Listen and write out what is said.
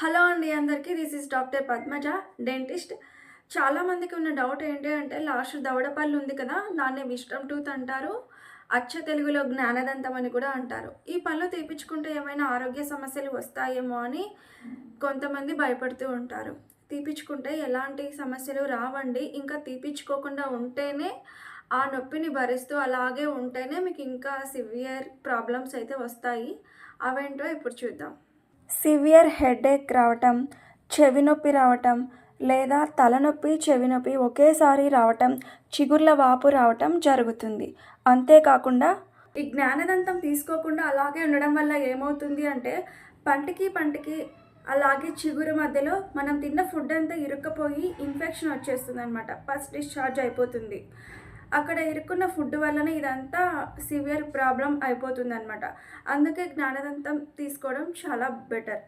Hello అండి అందరికీ this is doctor Padmaja dentist చాలామందికి ఉన్న డౌట్ ఏంటి అంటే లాస్ట్ దవడపల్లి ఉంది కదా దాన్ని విష్ణం టూత్ అంటారు అచ్చ తెలుగులో జ్ఞానదంతం అని కూడా అంటారు. ఈ పళ్ళు తీపించుకుంటే ఏమైనా ఆరోగ్య సమస్యలు వస్తాయేమో అని కొంతమంది భయపడుతూ ఉంటారు. తీపించుకుంటే ఎలాంటి సమస్యలు రావండి ఇంకా తీపించుకోకుండా ఉంటేనే ఆ నొప్పిని భరిస్తూ అలాగే ఉంటేనే మీకు ఇంకా సివియర్ ప్రాబ్లమ్స్ అయితే వస్తాయి. అవేంటో ఇప్పుడు చూద్దాం. సివియర్ హెడేక్ రావటం చెవి నొప్పి రావటం లేదా తలనొప్పి చెవినొప్పి ఒకేసారి రావటం చిగుర్ల వాపు రావటం జరుగుతుంది. అంతేకాకుండా ఈ జ్ఞానదంతం తీసుకోకుండా అలాగే ఉండడం వల్ల ఏమవుతుంది అంటే పంటికి పంటికి అలాగే చిగురు మధ్యలో మనం తిన్న ఫుడ్ అంతా ఇరుక్కపోయి ఇన్ఫెక్షన్ వచ్చేస్తుంది అనమాట ఫస్ట్ డిశ్చార్జ్ అయిపోతుంది. అక్కడ ఇరుక్కున్న ఫుడ్ వల్లనే ఇదంతా సివియర్ ప్రాబ్లం అయిపోతుంది అనమాట అందుకే జ్ఞానదంతం తీసుకోవడం చాలా బెటర్.